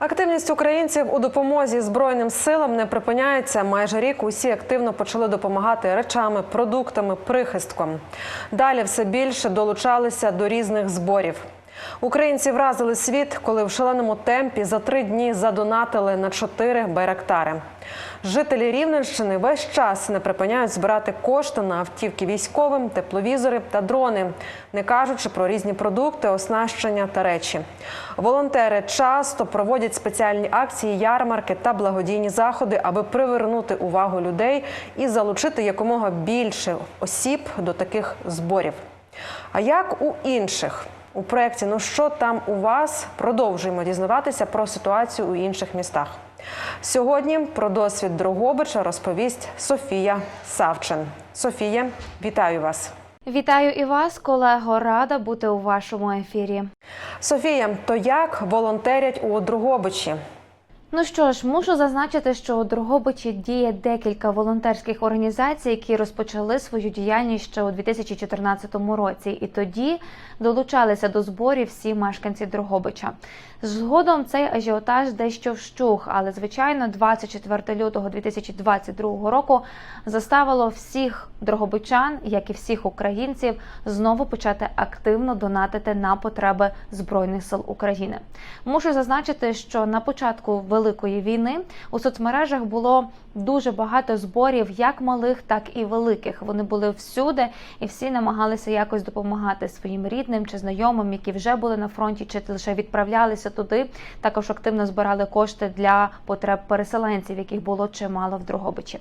Активність українців у допомозі збройним силам не припиняється. Майже рік усі активно почали допомагати речами, продуктами, прихистком. Далі все більше долучалися до різних зборів. Українці вразили світ, коли в шаленому темпі за три дні задонатили на чотири байрактари. Жителі Рівненщини весь час не припиняють збирати кошти на автівки військовим, тепловізори та дрони, не кажучи про різні продукти, оснащення та речі. Волонтери часто проводять спеціальні акції, ярмарки та благодійні заходи, аби привернути увагу людей і залучити якомога більше осіб до таких зборів. А як у інших? У проєкті Ну що там у вас продовжуємо дізнаватися про ситуацію у інших містах. Сьогодні про досвід Дрогобича розповість Софія Савчин. Софія, вітаю вас. Вітаю і вас, колего. Рада бути у вашому ефірі. Софія, то як волонтерять у Дрогобичі? Ну що ж, мушу зазначити, що у Дрогобичі діє декілька волонтерських організацій, які розпочали свою діяльність ще у 2014 році, і тоді долучалися до зборів всі мешканці Дрогобича. Згодом цей ажіотаж дещо вщух, але звичайно, 24 лютого 2022 року заставило всіх дрогобичан, як і всіх українців, знову почати активно донатити на потреби збройних сил України. Мушу зазначити, що на початку великої війни у соцмережах було дуже багато зборів, як малих, так і великих. Вони були всюди, і всі намагалися якось допомагати своїм рідним чи знайомим, які вже були на фронті, чи лише відправлялися туди. Також активно збирали кошти для потреб переселенців, яких було чимало в Дрогобичі.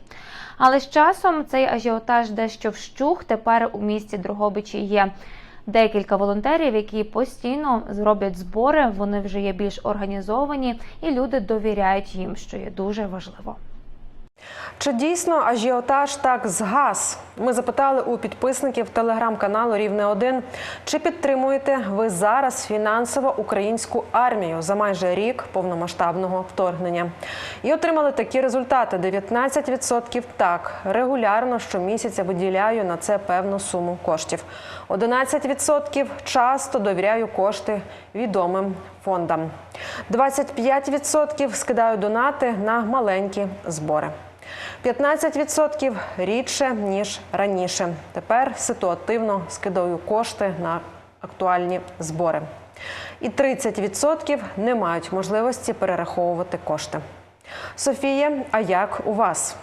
Але з часом цей ажіотаж дещо вщух. Тепер у місті Дрогобичі є. Декілька волонтерів, які постійно зроблять збори, вони вже є більш організовані, і люди довіряють їм, що є дуже важливо. Чи дійсно ажіотаж так згас? Ми запитали у підписників телеграм-каналу Рівне 1 Чи підтримуєте ви зараз фінансово українську армію за майже рік повномасштабного вторгнення? І отримали такі результати: 19% так регулярно щомісяця виділяю на це певну суму коштів. 11% часто довіряю кошти відомим фондам. 25% скидаю донати на маленькі збори. 15% рідше ніж раніше. Тепер ситуативно скидаю кошти на актуальні збори. І 30% не мають можливості перераховувати кошти. Софія, а як у вас?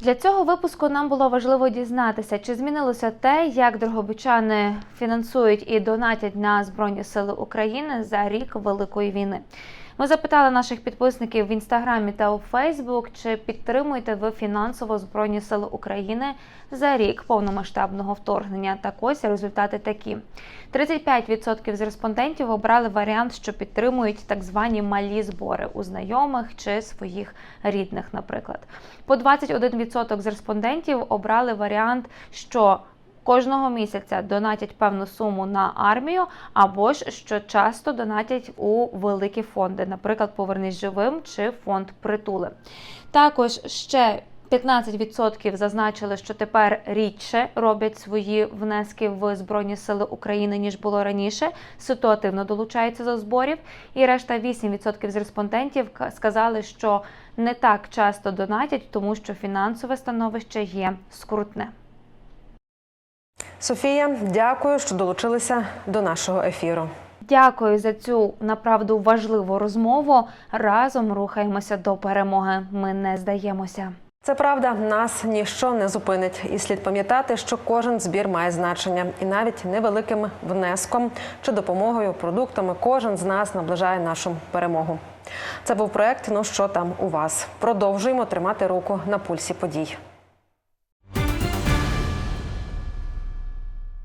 Для цього випуску нам було важливо дізнатися, чи змінилося те, як дрогобичани фінансують і донатять на Збройні Сили України за рік Великої війни. Ми запитали наших підписників в інстаграмі та у Фейсбук, чи підтримуєте ви фінансово Збройні Сили України за рік повномасштабного вторгнення. Так ось результати такі: 35% з респондентів обрали варіант, що підтримують так звані малі збори у знайомих чи своїх рідних, наприклад. По 21% з респондентів обрали варіант, що Кожного місяця донатять певну суму на армію, або ж що часто донатять у великі фонди, наприклад, Повернись живим чи фонд притули. Також ще 15% зазначили, що тепер рідше роблять свої внески в Збройні Сили України, ніж було раніше. Ситуативно долучаються до зборів. І решта 8% з респондентів сказали, що не так часто донатять, тому що фінансове становище є скрутне. Софія, дякую, що долучилися до нашого ефіру. Дякую за цю направду важливу розмову. Разом рухаємося до перемоги. Ми не здаємося. Це правда, нас ніщо не зупинить, і слід пам'ятати, що кожен збір має значення, і навіть невеликим внеском чи допомогою продуктами кожен з нас наближає нашу перемогу. Це був проект. Ну що там у вас? Продовжуємо тримати руку на пульсі подій.